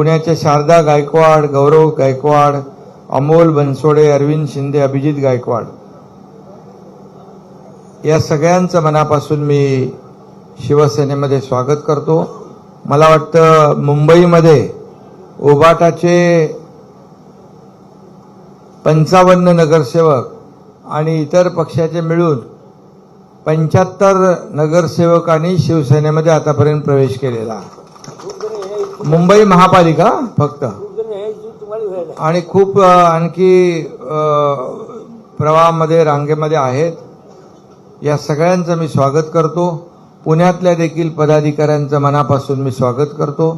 पुण्याच्या शारदा गायकवाड गौरव गायकवाड अमोल बनसोडे अरविंद शिंदे अभिजित गायकवाड या सगळ्यांचं मनापासून मी शिवसेनेमध्ये स्वागत करतो मला वाटतं मुंबईमध्ये ओबाटाचे पंचावन्न नगरसेवक आणि इतर पक्षाचे मिळून पंच्याहत्तर नगरसेवकांनी शिवसेनेमध्ये आतापर्यंत प्रवेश केलेला आहे. मुंबई महापालिका फक्त. आणि खूप आणखी प्रवाहामध्ये रांगेमध्ये आहेत. या सगळ्यांचं मी स्वागत करतो. पुण्यातल्या देखील पदाधिकाऱ्यांचं मनापासून मी स्वागत करतो.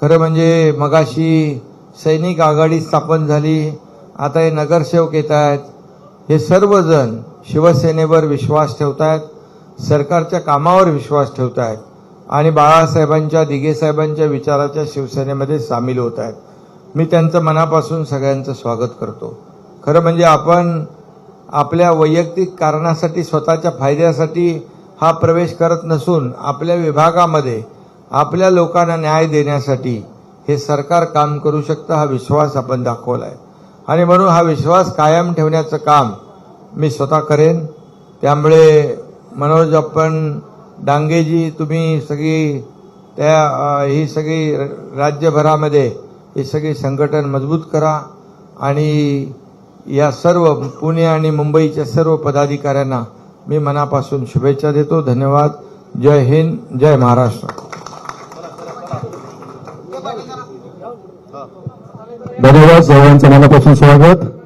खरं म्हणजे मगाशी सैनिक आघाडी स्थापन झाली. आता हे नगरसेवक येत आहेत. हे सर्वजण शिवसेनेवर विश्वास ठेवत आहेत सरकारच्या कामावर विश्वास ठेवत आहेत आणि बाळासाहेबांच्या दिघेसाहेबांच्या विचाराच्या शिवसेनेमध्ये सामील होत आहेत. मी त्यांचं मनापासून सगळ्यांचं स्वागत करतो. खरं म्हणजे आपण आपल्या वैयक्तिक कारणासाठी स्वतःच्या फायद्यासाठी हा प्रवेश करत नसून आपल्या विभागामध्ये आपल्या लोकांना न्याय देण्यासाठी हे सरकार काम करू शकतं हा विश्वास आपण दाखवला आहे आणि म्हणून हा विश्वास कायम ठेवण्याचं काम मी स्वतः करेन. त्यामुळे मनोज आपण डांगेजी तुम्ही सगळी त्या ही सगळी राज्यभरामध्ये ही सगळी संघटन मजबूत करा आणि या सर्व पुणे आणि मुंबईच्या सर्व पदाधिकाऱ्यांना मी मनापासून शुभेच्छा देतो. धन्यवाद. जय हिंद जय महाराष्ट्र. धन्यवाद सर्वांचं मनापासून स्वागत.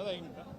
ಅದ ಹಿಂಗೆ